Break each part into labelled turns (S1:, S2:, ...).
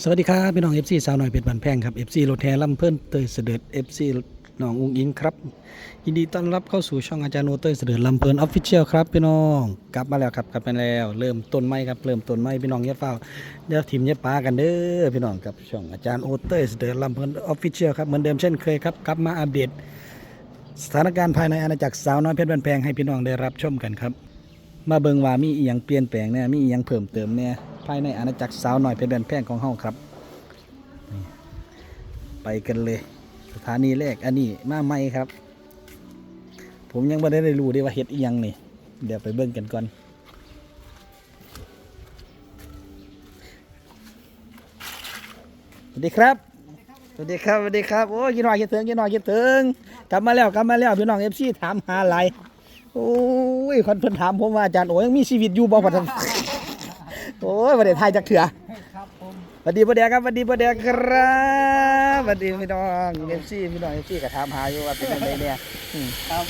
S1: สวัสดีครับพี่น้อง FC สาวหน่อยเป็ดบันแพงครับ FC รถแทลำเพิ่นเตยเสด็จ FC น้องอุ้งอิงครับยินดีต้อนรับเข้าสู่ช่องอาจารย์โนเตยเสด็จลำเพิ่นออฟฟิเชียลครับพี่น้องกลับมาแล้วครับกลับมาแล้ว เริ่มต้นไม้ครับเริ่มต้นไม้พี่น้องอย่าเฝ้าเดี๋ยวทีมอย่าปากันเด้อพี่น้องกับช่องอาจารย์โอเตยเสด็จลำเพิ่นออฟฟิเชียลครับเหมือนเดิมเช่นเคยครับกลับมาอัปเดตสถานการณ์ภายในอาณาจักรสาวน้อยเพชรบันแพงให้พี่น้องได้รับชมกันครับ มาเบิงว่ามีอีหยังเปลี่ยนแปลงเนี่ยมีอีหยังเพิ่มเติมเนี่ย ภายในอาณาจักรสาวหน้อยเพชรบันแพงของเฮาครับ ไปกันเลย สถานีแรกอันนี้มาใหม่ครับ ผมยังไม่ได้รู้เด้ว่าเฮ็ดอียังนี่ เดี๋ยวไปเบิ่งกันก่อนสวัสดีครับสวัสดีครับสวัสดีครับโอ้ยกินหน่อยกินถึงกินหน่อยกินถึงกลับมาแล้วกลับมาแล้วพี่น้องเอฟซีถามหาอะไรโอ้ยคนเพิ่นถามผมว่าอาจารย์โอ้ยยังมีชีวิตอยู่บ่พัน โอ้ยประเดี๋ยวไทยจักเถื่อ
S2: ครับผม
S1: สวัสดีประเดี๋ยวครับสวัสดีประเดี๋ยวครับสวัสดีพี่น้องเอฟซีพี่น้องเอฟซีก็ถามหาอยู่ว่าเป็นยังไงเนี่ยอืม
S2: ครับ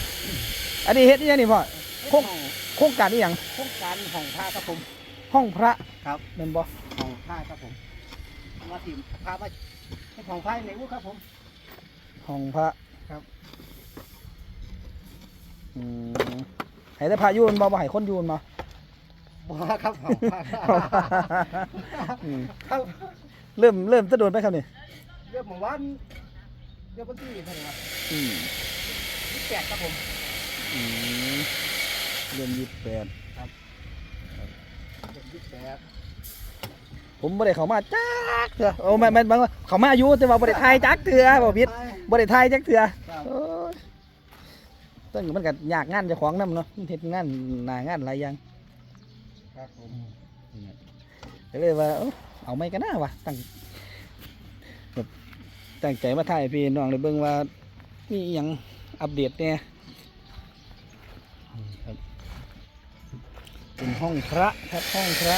S1: อันนี้เฮ็ดอีหยังนี่พ่อโครงโครงการอีหยัง
S2: โครงการของพระครับผม
S1: ห้องพระ
S2: ครับ
S1: แม่นบ่
S2: ของพระครับผมมาทีมพระมาให้ของพระในวุ้ครับผม
S1: ห้องพระ
S2: ครับ
S1: อืมให้แต่พระอยู่มันบ่บ่ให้คนอยู่มัน บ่
S2: บ่ครับของพระ
S1: อืม
S2: ครับ
S1: เริ่มเริ่มจะโดนไปครับนี่
S2: เรื่องของวันเรื่องวันที่เท่าไหร่ครับ
S1: อืม
S2: ที่แปดครับผม
S1: อืมเริ่มยี่สิบแปด
S2: เดือนที่แปด
S1: ผมบ่ได้เข้ามาจักเถื่อโอ้ไม่ไม่บางว่าเข้ามาอยู่แต่ว่าบ่ได้ทายจักเถื่อบ่ผิดบ่ได้ทายจักเถื่อ
S2: ครับ
S1: โอ้ยตั้งมันก็ยากงานเจ้าของนำเนาะมันเฮ็ดงานหน้างานหลายอย่าง
S2: ครับผม
S1: ก็เลยว่า เอ้าเอาไม่กันนะวะตั้งแบบตั้งใจมาถ่ายให้พี่น้องเลยเบิ่งว่า มีอหยังอัปเดตเนี่ยนี่ครับเป็นห้องพระครับห้องพระ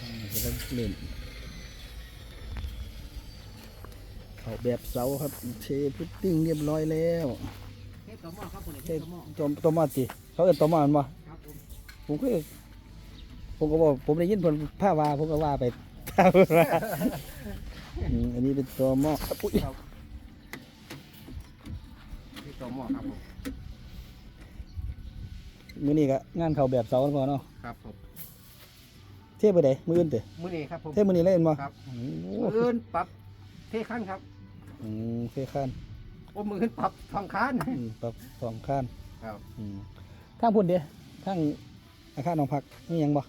S1: อืมจะได้เล่น เขาแบบเสาครับเทพุตติ้งเรียบร้อยแล้ว
S2: เทศตัวหม้อครับผม
S1: เท
S2: เทศตัวหม้อ
S1: ตัวตัวมอดสิเขาเอิ้นตัวมอดบ่
S2: ครับผม
S1: ผมก็ผมก็บอกผมได้ยินเพิ่นผ้าวาผมก็ว่าไปอืมอันนี้เป็นตัวหม้อครับอุ้ย
S2: ครับเทศตัวหม้อครับผม
S1: มื้อนี้ก็งานเขาแบบเสาพอเนาะ
S2: ครับผม
S1: เทไปไดมื้ออื่นติ
S2: มื้อนี้ครับผม
S1: เทมื้อนี้เลยเห็นบ่
S2: ครับ
S1: โอ้
S2: มื้ออื่นปรับเทขั้นครับ
S1: อืมเทข้าน
S2: โอ้มืออื่นปรับทองคัน
S1: อืมปรับสองข้าน
S2: ครับ
S1: อืมทางพุ่นเด้ทางอาคารหนองพักนี่ยังบ่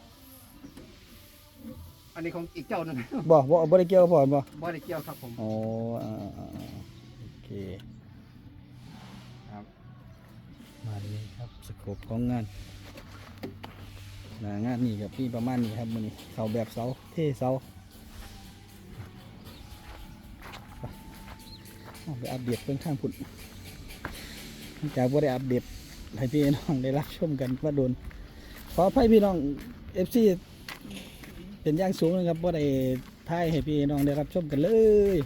S2: อันนี้ของอีกเจ้าหนึง
S1: บ่บ่บ่ได้เกี่ยวกับพ่อบ่
S2: บ่ได้เกี่ยวครับผม
S1: อ๋ออ่าอ่าอ่าโอเค
S2: ครับ
S1: มาเลยครับสโคปของงานหน้างานนี่กับพี่ประมาณนี้ครับมันนี้เสาแบบเสาเท่เสาไปเอา ไปอัปเดตเรื่องข้างพุ่นลังจากว่าได้อัปเดตให้พี่น้องได้รับชมกันว่าโดนขออภัยพี่น้องเอฟซีเป็นย่างสูงนะครับว่าได้ถ่ายให้พี่น้องได้รับชมกันเลย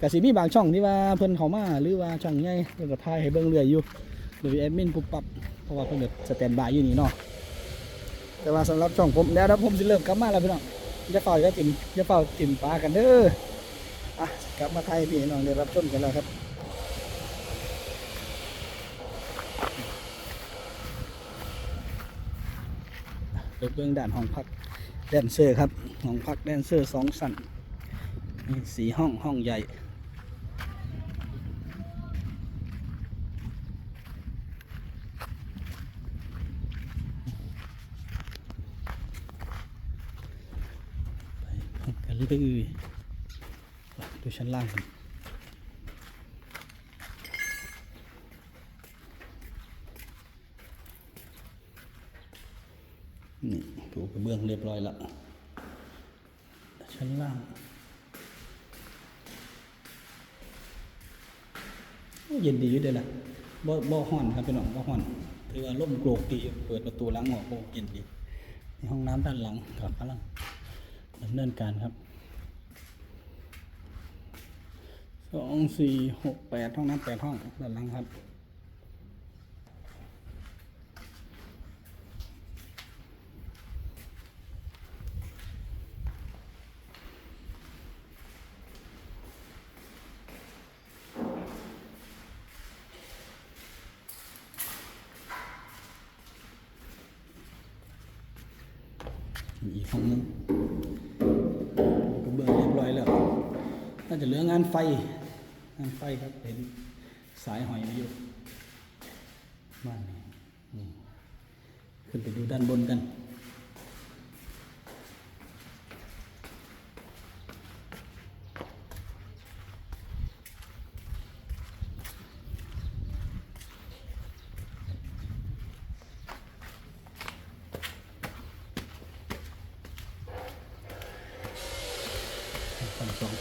S1: กสิมีบางช่องที่ว่าเพิ่นเขามาหรือว่าช่องใหญ่เพิ่นก็ถ่ายให้เบิ่งเรื่อยอยู่หรือแอดมินปุ๊บปับเพราะว่าเพิ่นเกิดสแตนบายอยู่นี่เนาะแต่ว่าสำหรับช่องผมแล้วนะผมสิเริ่มกลับมาแล้วพี่น้องอย่าเฝ้าอย่าติ่มอย่าเฝ้าติ่มปลากันเด้ออะ กลับมาไทยพี่น้องได้รับชมกันแล้วครับเปิดเบื้องด่านห้องพักแดนเซอร์ครับห้องพักแดนเซอร์สองสันสีห้องห้องใหญ่ไปกันเลย ดูชั้นล่างกันนี่ถูกระเบื้องเรียบร้อยแล้วชั้นล่างเย็นดีอยู่เด้อล่ะบ่บ่ฮ้อนครับพี่น้องบ่ฮ้อนถือว่าร่มโกรกดีเปิดประตูหลังออกโอ้เย็นดีในห้องน้ำด้านหลังครับกำลังดำเนินการครับ สองสี่หกแปดห้องน้ำแปดห้องด้านหลังครับ อีกห้องนึงก็เบื้อเรียบร้อยแล้วน่าจะเหลืองานไฟ งานไฟครับเห็นสายหอยไว้อยู่บ้านนี้นี่ขึ้นไปดูด้านบนกันฝั่งสอง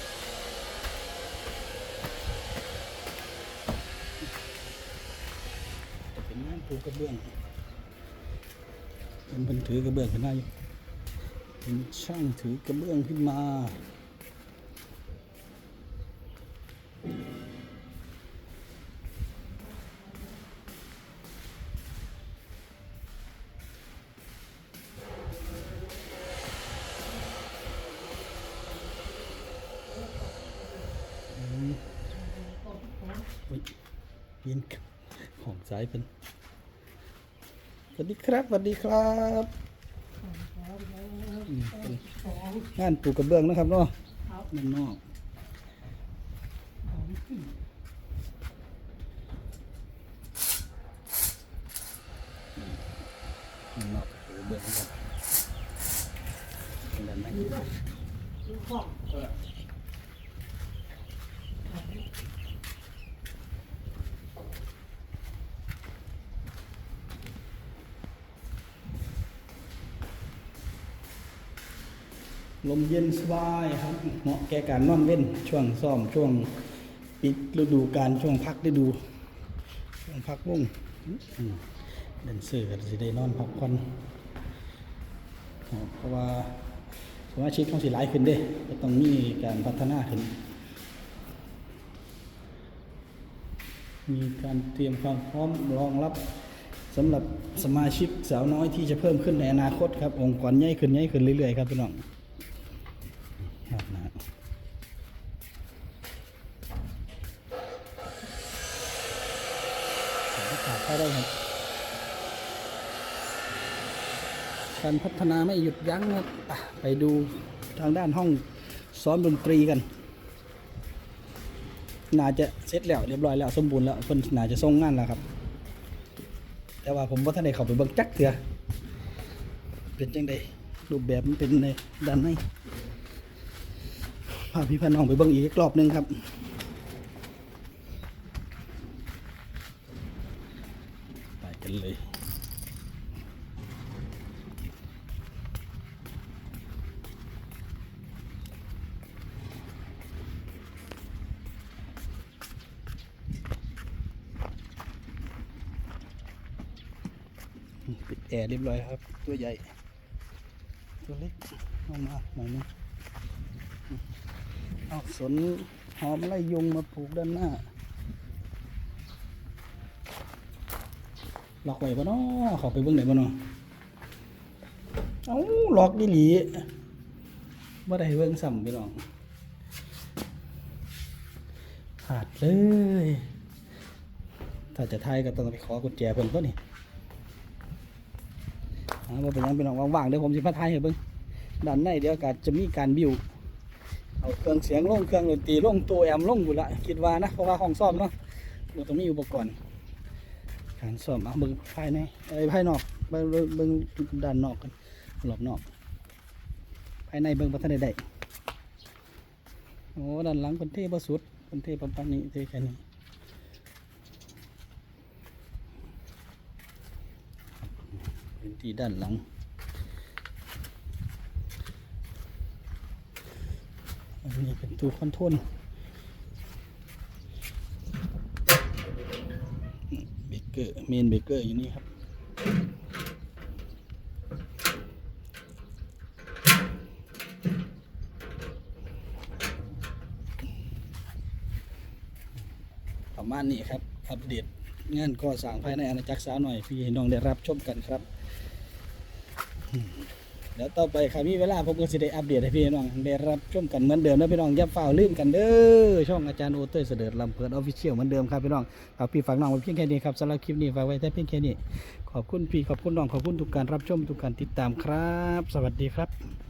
S1: จะเป็นงานปูก ระเบื้องเป็นเพิ่นถือกระเบื้องขึ้นมาอยู่เป็นช่างถือกระเบื้องขึ้นมาอุ๊ยยินของสายเป็น วัสดีครับสวัสดีครับอืมเป็นงานปูกระเบื้องนะครับเนาะด้านนอกด้านนอกปูกระเบื้องนะครับด้านใน ลมเย็นสบายครับเหมาะแก่การนอนเว้นช่วงซ่อมช่วงปิดฤดูการช่วงพักฤดูช่วงพักวงอืมเดินเสือกสิได้นอนพักผ่อนเพราะว่าสมาชิกต้องสิหลายขึ้นเด้ก็ต้องมีการพัฒนาขึ้น มีการเตรียมความพร้อมรองรับสำหรับสมาชิกสาวน้อยที่จะเพิ่มขึ้นในอนาคตครับองค์กรใหญ่ขึ้นใหญ่ขึ้นเรื่อยๆครับพี่น้องครับนะฮะขาดเข้าได้ครับ การพัฒนาไม่หยุดยั้งครับอะไปดูทางด้านห้องซ้อมดนตรีกัน น่าจะเสร็จแล้วเรียบร้อยแล้วสมบูรณ์แล้วเพิ่นน่าจะส่งงานแล้วครับ แต่ว่าผมว่าท่านได้เขาไปเบิ่งจักเถื่อเป็นจังไดรูปแบบมันเป็นในด้านในพาพี่พาน้องไปเบิ่งอีกรอบนึงครับไปกันเลย ปิด แอร์เรียบร้อยครับ ตัวใหญ่ ตัวเล็กลงมาหน่อยนึงเอาสนหอมไล่ยุงมาปลูกด้านหน้าหลอกไว้ปะเนาะข้าไปเบื้องไหนปะเนาะเอ้าล็อกดิหลีบ่ได้เบื้องซ้ำพี่น้องขาดเลย ถ้าจะทายก็ต้องไปขอกุญแจเพิ่นตัวนี่ อ่าเป็นยังเป็นหองว่างๆเดี๋ยวผมสิพาทายให้เบิ่งด้านในเดี๋ยวก็จะมีการบิวเอาเครื่องเสียงลงเครื่องดนตรีลงตัวแอมลงบุละคิดว่านะเพราะว่าห้องซ่อมเนาะมันต้องมีอุปกรณ์การซ่อมเอาเบิ่งภายในเอ้ภายนอกเบิ่งเบิ่งด้านนอกกันรอบนอกภายในเบิ่งบ่ทันได้ได้โอ้ด้านหลังเป็นเทบ่สุดเป็นเทประมานี้เทแค่นี้ พื้น ที่ด้านหลัง อันนี้เป็นตู้คอนโทรลเบเกอร์เมนเบเกอร์อยู่นี่ครับประมาณนี้ครับ อัปเดตงานก่อสร้างภายในอาณาจักรสาวหน่อย พี่น้องได้รับชมกันครับ เดี๋ยวต่อไปครับมีเวลาผมก็จะได้อัปเดตให้พี่น้องได้รับชมกันเหมือนเดิมนะพี่น้องอย่าฝ่าลืมกันเด้อช่องอาจารย์โอเต้เสด็จลำเพลินออฟฟิเชียลเหมือนเดิมครับพี่น้องฝากพี่ฝากน้องไว้เพียงแค่นี้ครับสำหรับคลิปนี้ฝากไว้แต่เพียงแค่นี้ขอบคุณพี่ขอบคุณน้องขอบคุณทุกการรับชมทุกการติดตามครับ สวัสดีครับ